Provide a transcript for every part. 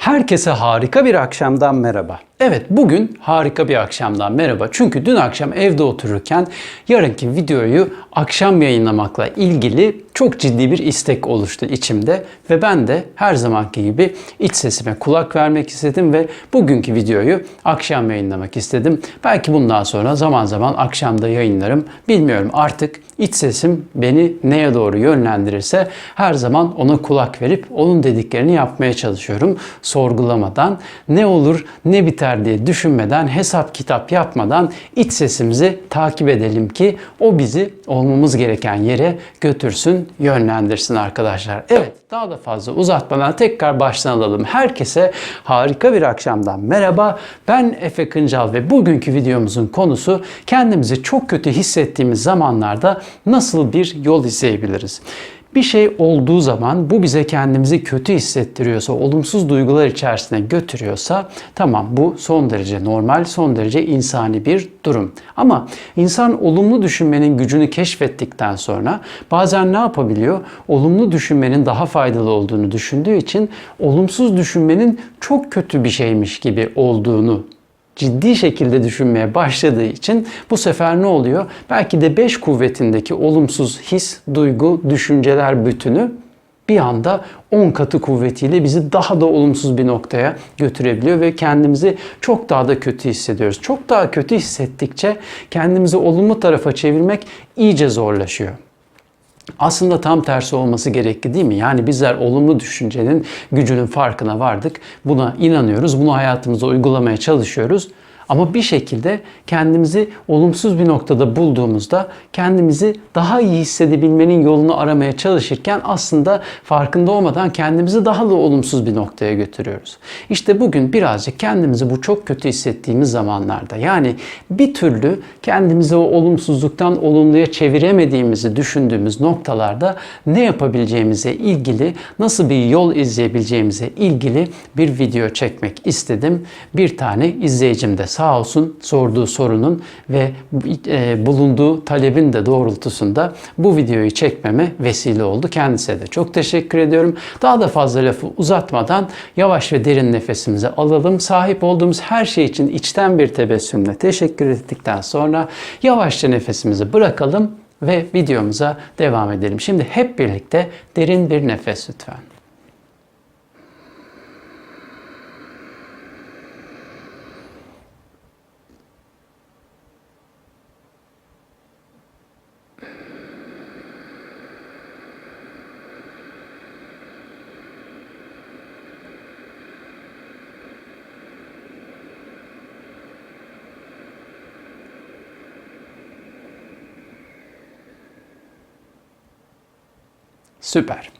Herkese harika bir akşamdan merhaba. Evet bugün harika bir akşamdan merhaba. Çünkü dün akşam evde otururken yarınki videoyu akşam yayınlamakla ilgili çok ciddi bir istek oluştu içimde ve ben de her zamanki gibi iç sesime kulak vermek istedim ve bugünkü videoyu akşam yayınlamak istedim. Belki bundan sonra zaman zaman akşamda yayınlarım. Bilmiyorum artık iç sesim beni neye doğru yönlendirirse her zaman ona kulak verip onun dediklerini yapmaya çalışıyorum. Sorgulamadan ne olur ne biter diye düşünmeden hesap kitap yapmadan iç sesimizi takip edelim ki o bizi olmamız gereken yere götürsün, yönlendirsin arkadaşlar. Evet daha da fazla uzatmadan tekrar baştan alalım. Herkese harika bir akşamdan merhaba. Ben Efe Kıncal ve bugünkü videomuzun konusu kendimizi çok kötü hissettiğimiz zamanlarda nasıl bir yol izleyebiliriz? Bir şey olduğu zaman bu bize kendimizi kötü hissettiriyorsa, olumsuz duygular içerisine götürüyorsa tamam bu son derece normal, son derece insani bir durum. Ama insan olumlu düşünmenin gücünü keşfettikten sonra bazen ne yapabiliyor? Olumlu düşünmenin daha faydalı olduğunu düşündüğü için olumsuz düşünmenin çok kötü bir şeymiş gibi olduğunu ciddi şekilde düşünmeye başladığı için bu sefer ne oluyor? Belki de beş kuvvetindeki olumsuz his, duygu, düşünceler bütünü bir anda 10 katı kuvvetiyle bizi daha da olumsuz bir noktaya götürebiliyor ve kendimizi çok daha da kötü hissediyoruz. Çok daha kötü hissettikçe kendimizi olumlu tarafa çevirmek iyice zorlaşıyor. Aslında tam tersi olması gerekli değil mi? Yani bizler olumlu düşüncenin gücünün farkına vardık. Buna inanıyoruz. Bunu hayatımıza uygulamaya çalışıyoruz. Ama bir şekilde kendimizi olumsuz bir noktada bulduğumuzda kendimizi daha iyi hissedebilmenin yolunu aramaya çalışırken aslında farkında olmadan kendimizi daha da olumsuz bir noktaya götürüyoruz. İşte bugün birazcık kendimizi bu çok kötü hissettiğimiz zamanlarda yani bir türlü kendimizi o olumsuzluktan olumluya çeviremediğimizi düşündüğümüz noktalarda ne yapabileceğimize ilgili, nasıl bir yol izleyebileceğimize ilgili bir video çekmek istedim. Bir tane izleyicim de sağ olsun sorduğu sorunun ve e, bulunduğu talebin de doğrultusunda bu videoyu çekmeme vesile oldu. Kendisine de çok teşekkür ediyorum. Daha da fazla lafı uzatmadan yavaş ve derin nefesimizi alalım. Sahip olduğumuz her şey için içten bir tebessümle teşekkür ettikten sonra yavaşça nefesimizi bırakalım ve videomuza devam edelim. Şimdi hep birlikte derin bir nefes lütfen. Süper.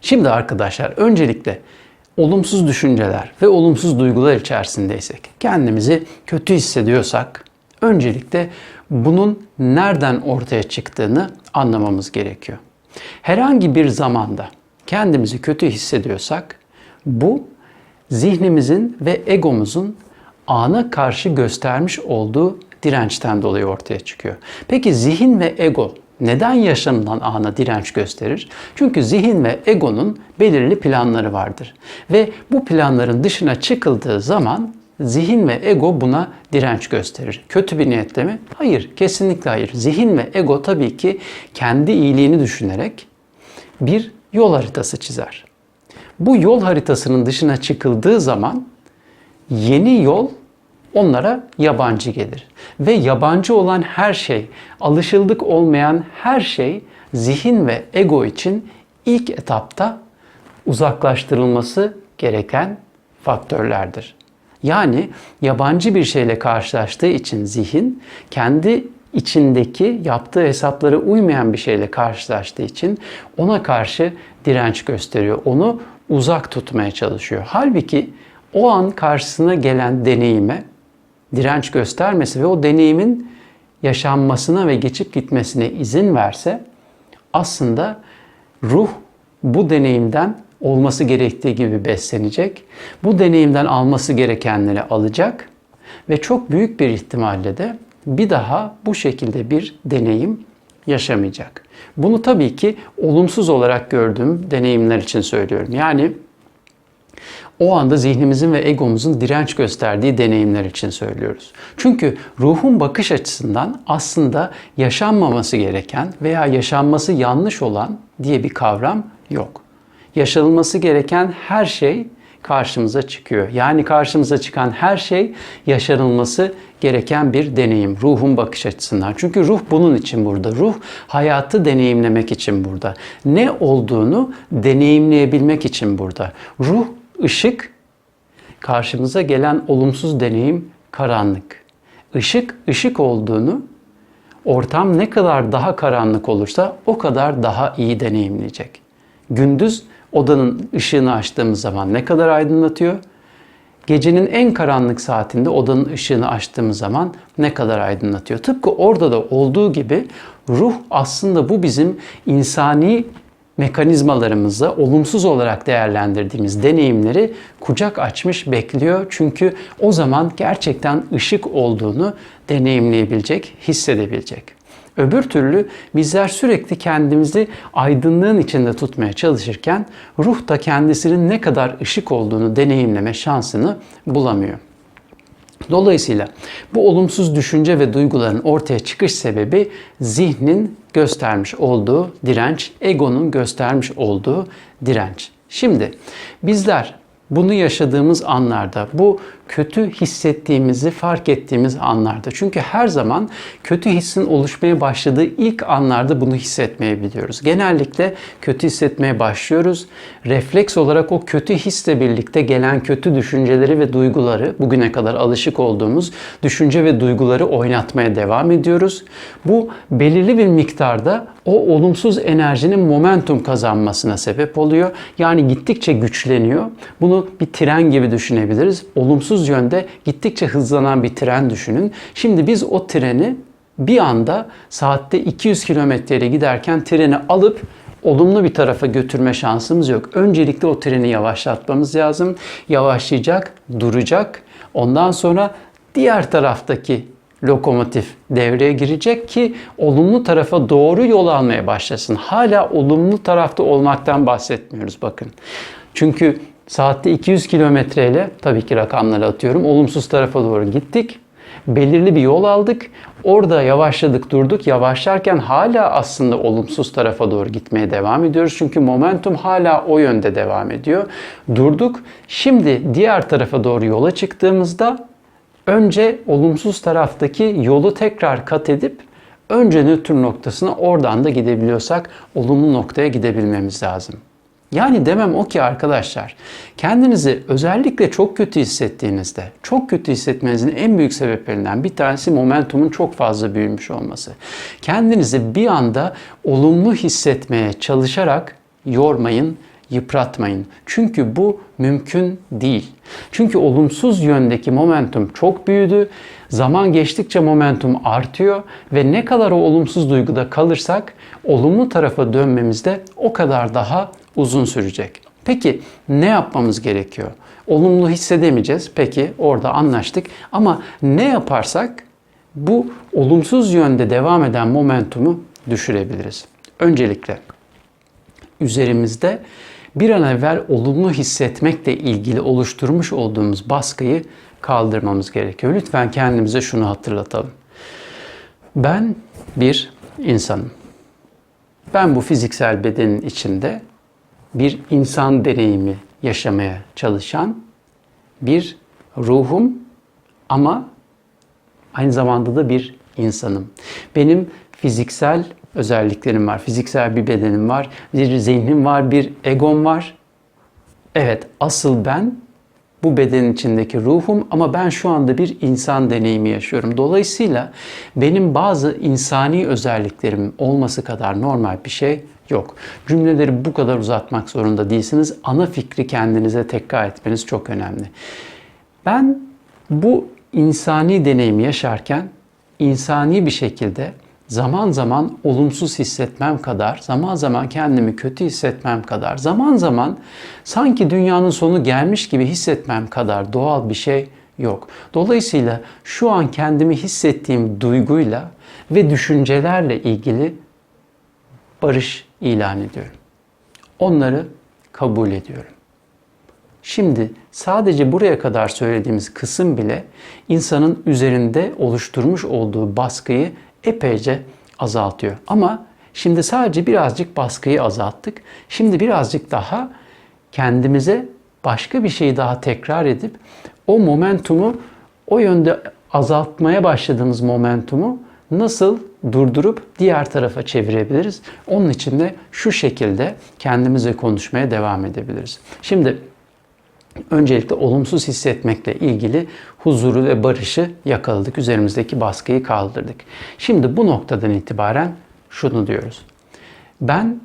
Şimdi arkadaşlar öncelikle olumsuz düşünceler ve olumsuz duygular içerisindeysek, kendimizi kötü hissediyorsak öncelikle bunun nereden ortaya çıktığını anlamamız gerekiyor. Herhangi bir zamanda kendimizi kötü hissediyorsak bu zihnimizin ve egomuzun ana karşı göstermiş olduğu dirençten dolayı ortaya çıkıyor. Peki zihin ve ego neden yaşanılan ana direnç gösterir? Çünkü zihin ve egonun belirli planları vardır. Ve bu planların dışına çıkıldığı zaman zihin ve ego buna direnç gösterir. Kötü bir niyetle mi? Hayır, kesinlikle hayır. Zihin ve ego tabii ki kendi iyiliğini düşünerek bir yol haritası çizer. Bu yol haritasının dışına çıkıldığı zaman yeni yol onlara yabancı gelir. Ve yabancı olan her şey, alışıldık olmayan her şey zihin ve ego için ilk etapta uzaklaştırılması gereken faktörlerdir. Yani yabancı bir şeyle karşılaştığı için zihin kendi içindeki yaptığı hesaplara uymayan bir şeyle karşılaştığı için ona karşı direnç gösteriyor. Onu uzak tutmaya çalışıyor. Halbuki o an karşısına gelen deneyime direnç göstermesi ve o deneyimin yaşanmasına ve geçip gitmesine izin verse aslında ruh bu deneyimden olması gerektiği gibi beslenecek. Bu deneyimden alması gerekenleri alacak ve çok büyük bir ihtimalle de bir daha bu şekilde bir deneyim yaşamayacak. Bunu tabii ki olumsuz olarak gördüğüm deneyimler için söylüyorum. Yani o anda zihnimizin ve egomuzun direnç gösterdiği deneyimler için söylüyoruz. Çünkü ruhun bakış açısından aslında yaşanmaması gereken veya yaşanması yanlış olan diye bir kavram yok. Yaşanılması gereken her şey karşımıza çıkıyor. Yani karşımıza çıkan her şey yaşanılması gereken bir deneyim ruhun bakış açısından. Çünkü ruh bunun için burada. Ruh hayatı deneyimlemek için burada. Ne olduğunu deneyimleyebilmek için burada. Ruh ışık, karşımıza gelen olumsuz deneyim karanlık. Işık ışık olduğunu ortam ne kadar daha karanlık olursa o kadar daha iyi deneyimleyecek. Gündüz odanın ışığını açtığımız zaman ne kadar aydınlatıyor? Gecenin en karanlık saatinde odanın ışığını açtığımız zaman ne kadar aydınlatıyor? Tıpkı orada da olduğu gibi ruh aslında bu bizim insani mekanizmalarımızda olumsuz olarak değerlendirdiğimiz deneyimleri kucak açmış bekliyor. Çünkü o zaman gerçekten ışık olduğunu deneyimleyebilecek, hissedebilecek. Öbür türlü bizler sürekli kendimizi aydınlığın içinde tutmaya çalışırken ruh da kendisinin ne kadar ışık olduğunu deneyimleme şansını bulamıyor. Dolayısıyla bu olumsuz düşünce ve duyguların ortaya çıkış sebebi zihnin göstermiş olduğu direnç, egonun göstermiş olduğu direnç. Şimdi bizler bunu yaşadığımız anlarda, bu kötü hissettiğimizi fark ettiğimiz anlarda. Çünkü her zaman kötü hissin oluşmaya başladığı ilk anlarda bunu hissetmeye biliyoruz. Genellikle kötü hissetmeye başlıyoruz. Refleks olarak o kötü hisle birlikte gelen kötü düşünceleri ve duyguları, bugüne kadar alışık olduğumuz düşünce ve duyguları oynatmaya devam ediyoruz. Bu belirli bir miktarda o olumsuz enerjinin momentum kazanmasına sebep oluyor. Yani gittikçe güçleniyor. Bunu bir tren gibi düşünebiliriz. Olumsuz yönde gittikçe hızlanan bir tren düşünün. Şimdi biz o treni bir anda saatte 200 kilometreyle giderken treni alıp olumlu bir tarafa götürme şansımız yok. Öncelikle o treni yavaşlatmamız lazım. Yavaşlayacak, duracak. Ondan sonra diğer taraftaki lokomotif devreye girecek ki olumlu tarafa doğru yol almaya başlasın. Hala olumlu tarafta olmaktan bahsetmiyoruz bakın. Çünkü saatte 200 kilometre ile tabii ki rakamları atıyorum. Olumsuz tarafa doğru gittik. Belirli bir yol aldık. Orada yavaşladık, durduk. Yavaşlarken hala aslında olumsuz tarafa doğru gitmeye devam ediyoruz. Çünkü momentum hala o yönde devam ediyor. Durduk. Şimdi diğer tarafa doğru yola çıktığımızda önce olumsuz taraftaki yolu tekrar kat edip önce nötr noktasına oradan da gidebiliyorsak olumlu noktaya gidebilmemiz lazım. Yani demem o ki arkadaşlar, kendinizi özellikle çok kötü hissettiğinizde, çok kötü hissetmenizin en büyük sebeplerinden bir tanesi momentumun çok fazla büyümüş olması. Kendinizi bir anda olumlu hissetmeye çalışarak yormayın, yıpratmayın. Çünkü bu mümkün değil. Çünkü olumsuz yöndeki momentum çok büyüdü. Zaman geçtikçe momentum artıyor ve ne kadar o olumsuz duyguda kalırsak olumlu tarafa dönmemizde o kadar daha uzun sürecek. Peki ne yapmamız gerekiyor? Olumlu hissedemeyeceğiz. Peki orada anlaştık. Ama ne yaparsak bu olumsuz yönde devam eden momentumu düşürebiliriz. Öncelikle üzerimizde bir an evvel olumlu hissetmekle ilgili oluşturmuş olduğumuz baskıyı kaldırmamız gerekiyor. Lütfen kendimize şunu hatırlatalım. Ben bir insanım. Ben bu fiziksel bedenin içinde bir insan deneyimi yaşamaya çalışan bir ruhum ama aynı zamanda da bir insanım. Benim fiziksel özelliklerim var. Fiziksel bir bedenim var, bir zihnim var, bir egom var. Evet, asıl ben bu bedenin içindeki ruhum ama ben şu anda bir insan deneyimi yaşıyorum. Dolayısıyla benim bazı insani özelliklerim olması kadar normal bir şey yok. Cümleleri bu kadar uzatmak zorunda değilsiniz. Ana fikri kendinize tekrar etmeniz çok önemli. Ben bu insani deneyimi yaşarken insani bir şekilde zaman zaman olumsuz hissetmem kadar, zaman zaman kendimi kötü hissetmem kadar, zaman zaman sanki dünyanın sonu gelmiş gibi hissetmem kadar doğal bir şey yok. Dolayısıyla şu an kendimi hissettiğim duyguyla ve düşüncelerle ilgili barış ilan ediyorum. Onları kabul ediyorum. Şimdi sadece buraya kadar söylediğimiz kısım bile insanın üzerinde oluşturmuş olduğu baskıyı epeyce azaltıyor. Ama şimdi sadece birazcık baskıyı azalttık. Şimdi birazcık daha kendimize başka bir şeyi daha tekrar edip o momentumu o yönde azaltmaya başladığımız momentumu nasıl durdurup diğer tarafa çevirebiliriz? Onun için de şu şekilde kendimize konuşmaya devam edebiliriz. Şimdi öncelikle olumsuz hissetmekle ilgili huzuru ve barışı yakaladık. Üzerimizdeki baskıyı kaldırdık. Şimdi bu noktadan itibaren şunu diyoruz. Ben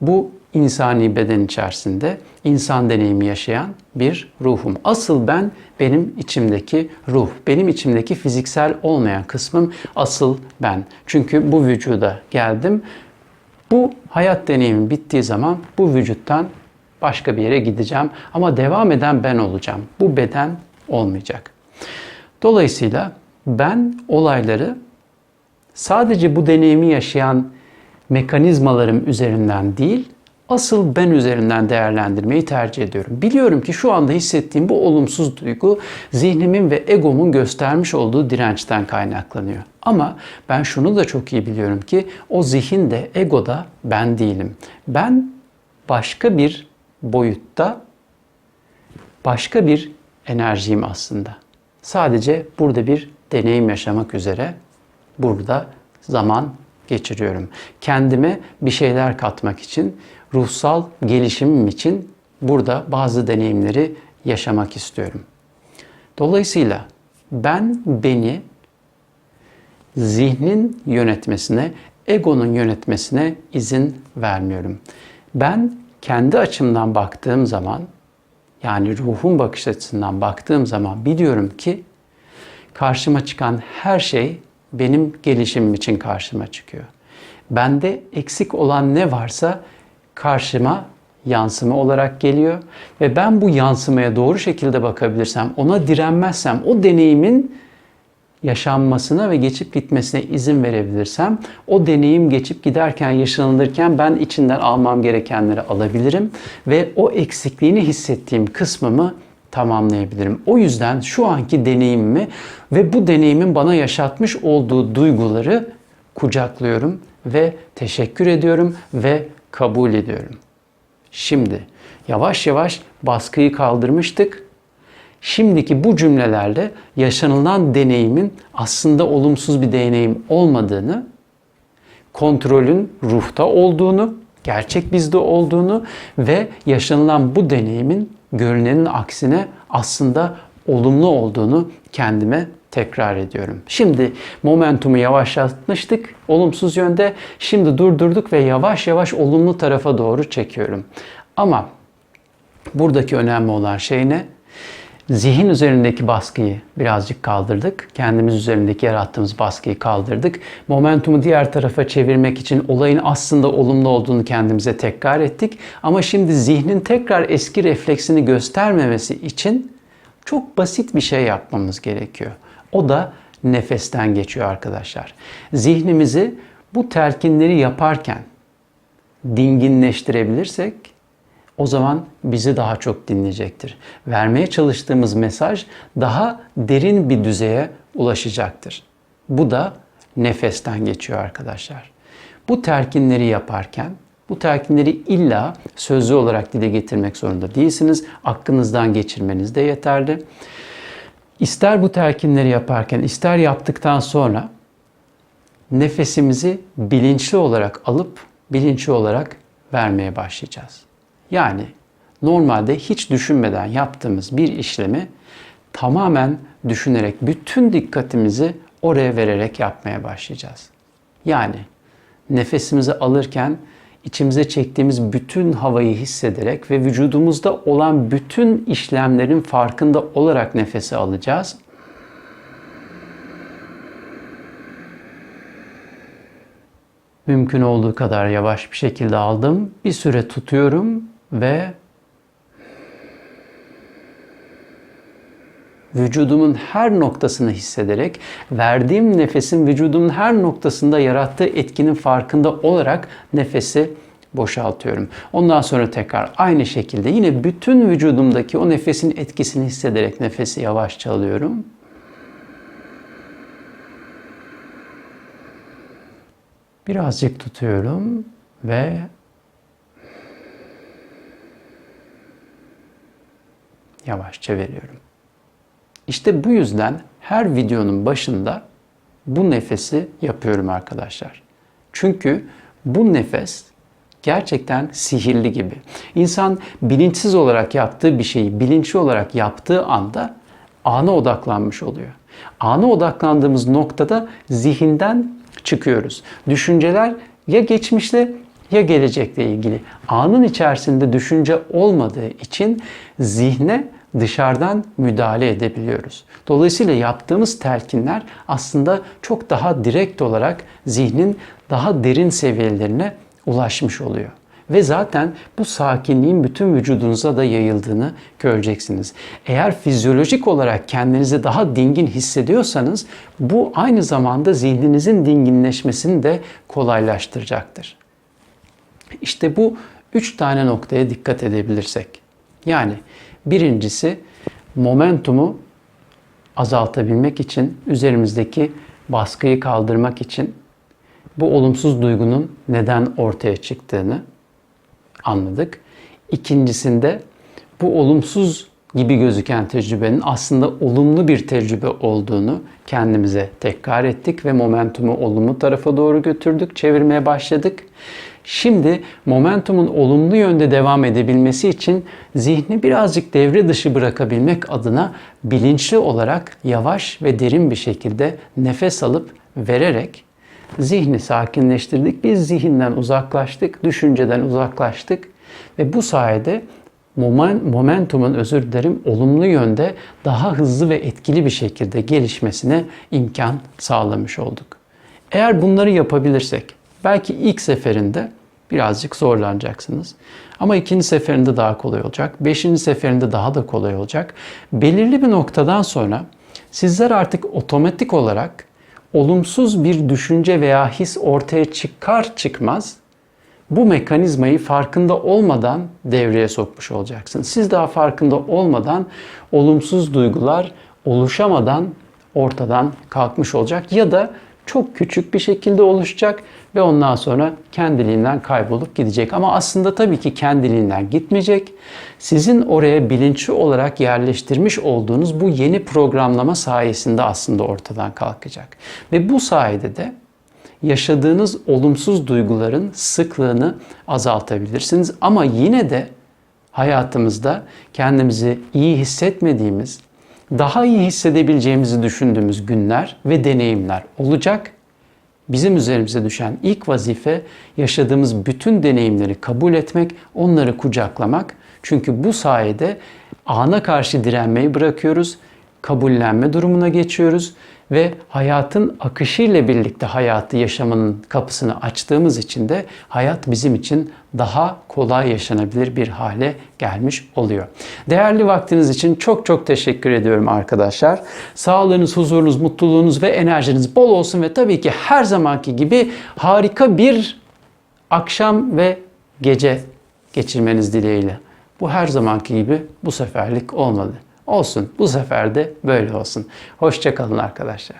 bu insani beden içerisinde insan deneyimi yaşayan bir ruhum. Asıl ben benim içimdeki ruh, benim içimdeki fiziksel olmayan kısmım asıl ben. Çünkü bu vücuda geldim. Bu hayat deneyimim bittiği zaman bu vücuttan başka bir yere gideceğim ama devam eden ben olacağım. Bu beden olmayacak. Dolayısıyla ben olayları sadece bu deneyimi yaşayan mekanizmalarım üzerinden değil, asıl ben üzerinden değerlendirmeyi tercih ediyorum. Biliyorum ki şu anda hissettiğim bu olumsuz duygu zihnimin ve egomun göstermiş olduğu dirençten kaynaklanıyor. Ama ben şunu da çok iyi biliyorum ki o zihin de ego da ben değilim. Ben başka bir boyutta başka bir enerjiyim aslında. Sadece burada bir deneyim yaşamak üzere burada zaman geçiriyorum. Kendime bir şeyler katmak için, ruhsal gelişimim için burada bazı deneyimleri yaşamak istiyorum. Dolayısıyla ben beni zihnin yönetmesine, egonun yönetmesine izin vermiyorum. Ben kendi açımdan baktığım zaman, yani ruhun bakış açısından baktığım zaman biliyorum ki karşıma çıkan her şey benim gelişimim için karşıma çıkıyor. Bende eksik olan ne varsa karşıma yansıma olarak geliyor ve ben bu yansımaya doğru şekilde bakabilirsem, ona direnmezsem, o deneyimin yaşanmasına ve geçip gitmesine izin verebilirsem, o deneyim geçip giderken, yaşanılırken ben içinden almam gerekenleri alabilirim ve o eksikliğini hissettiğim kısmımı tamamlayabilirim. O yüzden şu anki deneyimimi ve bu deneyimin bana yaşatmış olduğu duyguları kucaklıyorum ve teşekkür ediyorum ve kabul ediyorum. Şimdi yavaş yavaş baskıyı kaldırmıştık. Şimdiki bu cümlelerle yaşanılan deneyimin aslında olumsuz bir deneyim olmadığını, kontrolün ruhta olduğunu, gerçek bizde olduğunu ve yaşanılan bu deneyimin görünenin aksine aslında olumlu olduğunu kendime tekrar ediyorum. Şimdi momentumu yavaşlatmıştık olumsuz yönde. Şimdi durdurduk ve yavaş yavaş olumlu tarafa doğru çekiyorum. Ama buradaki önemli olan şey ne? Zihin üzerindeki baskıyı birazcık kaldırdık. Kendimiz üzerindeki yarattığımız baskıyı kaldırdık. Momentumu diğer tarafa çevirmek için olayın aslında olumlu olduğunu kendimize tekrar ettik. Ama şimdi zihnin tekrar eski refleksini göstermemesi için çok basit bir şey yapmamız gerekiyor. O da nefesten geçiyor arkadaşlar. Zihnimizi bu telkinleri yaparken dinginleştirebilirsek o zaman bizi daha çok dinleyecektir. Vermeye çalıştığımız mesaj daha derin bir düzeye ulaşacaktır. Bu da nefesten geçiyor arkadaşlar. Bu telkinleri yaparken bu telkinleri illa sözlü olarak dile getirmek zorunda değilsiniz. Aklınızdan geçirmeniz de yeterli. İster bu telkinleri yaparken, ister yaptıktan sonra nefesimizi bilinçli olarak alıp bilinçli olarak vermeye başlayacağız. Yani normalde hiç düşünmeden yaptığımız bir işlemi tamamen düşünerek bütün dikkatimizi oraya vererek yapmaya başlayacağız. Yani nefesimizi alırken içimize çektiğimiz bütün havayı hissederek ve vücudumuzda olan bütün işlemlerin farkında olarak nefesi alacağız. Mümkün olduğu kadar yavaş bir şekilde aldım. Bir süre tutuyorum ve vücudumun her noktasını hissederek, verdiğim nefesin vücudumun her noktasında yarattığı etkinin farkında olarak nefesi boşaltıyorum. Ondan sonra tekrar aynı şekilde yine bütün vücudumdaki o nefesin etkisini hissederek nefesi yavaşça alıyorum. Birazcık tutuyorum ve yavaşça veriyorum. İşte bu yüzden her videonun başında bu nefesi yapıyorum arkadaşlar. Çünkü bu nefes gerçekten sihirli gibi. İnsan bilinçsiz olarak yaptığı bir şeyi bilinçli olarak yaptığı anda ana odaklanmış oluyor. Ana odaklandığımız noktada zihinden çıkıyoruz. Düşünceler ya geçmişle ya gelecekle ilgili. Anın içerisinde düşünce olmadığı için zihne dışarıdan müdahale edebiliyoruz. Dolayısıyla yaptığımız telkinler aslında çok daha direkt olarak zihnin daha derin seviyelerine ulaşmış oluyor. Ve zaten bu sakinliğin bütün vücudunuza da yayıldığını göreceksiniz. Eğer fizyolojik olarak kendinizi daha dingin hissediyorsanız bu aynı zamanda zihninizin dinginleşmesini de kolaylaştıracaktır. İşte bu üç tane noktaya dikkat edebilirsek. Yani birincisi momentumu azaltabilmek için, üzerimizdeki baskıyı kaldırmak için bu olumsuz duygunun neden ortaya çıktığını anladık. İkincisinde bu olumsuz gibi gözüken tecrübenin aslında olumlu bir tecrübe olduğunu kendimize tekrar ettik ve momentumu olumlu tarafa doğru götürdük, çevirmeye başladık. Şimdi momentumun olumlu yönde devam edebilmesi için zihni birazcık devre dışı bırakabilmek adına bilinçli olarak yavaş ve derin bir şekilde nefes alıp vererek zihni sakinleştirdik. Biz zihinden uzaklaştık, düşünceden uzaklaştık ve bu sayede momentumun özür dilerim olumlu yönde daha hızlı ve etkili bir şekilde gelişmesine imkan sağlamış olduk. Eğer bunları yapabilirsek belki ilk seferinde birazcık zorlanacaksınız. Ama ikinci seferinde daha kolay olacak. Beşinci seferinde daha da kolay olacak. Belirli bir noktadan sonra sizler artık otomatik olarak olumsuz bir düşünce veya his ortaya çıkar çıkmaz bu mekanizmayı farkında olmadan devreye sokmuş olacaksınız. Siz daha farkında olmadan olumsuz duygular oluşamadan ortadan kalkmış olacak ya da çok küçük bir şekilde oluşacak ve ondan sonra kendiliğinden kaybolup gidecek. Ama aslında tabii ki kendiliğinden gitmeyecek. Sizin oraya bilinçli olarak yerleştirmiş olduğunuz bu yeni programlama sayesinde aslında ortadan kalkacak. Ve bu sayede de yaşadığınız olumsuz duyguların sıklığını azaltabilirsiniz. Ama yine de hayatımızda kendimizi iyi hissetmediğimiz, daha iyi hissedebileceğimizi düşündüğümüz günler ve deneyimler olacak. Bizim üzerimize düşen ilk vazife yaşadığımız bütün deneyimleri kabul etmek, onları kucaklamak. Çünkü bu sayede ana karşı direnmeyi bırakıyoruz, kabullenme durumuna geçiyoruz ve hayatın akışıyla birlikte hayatı yaşamanın kapısını açtığımız için de hayat bizim için daha kolay yaşanabilir bir hale gelmiş oluyor. Değerli vaktiniz için çok çok teşekkür ediyorum arkadaşlar. Sağlığınız, huzurunuz, mutluluğunuz ve enerjiniz bol olsun ve tabii ki her zamanki gibi harika bir akşam ve gece geçirmeniz dileğiyle. Bu her zamanki gibi bu seferlik olmadı. Olsun. Bu sefer de böyle olsun. Hoşçakalın arkadaşlar.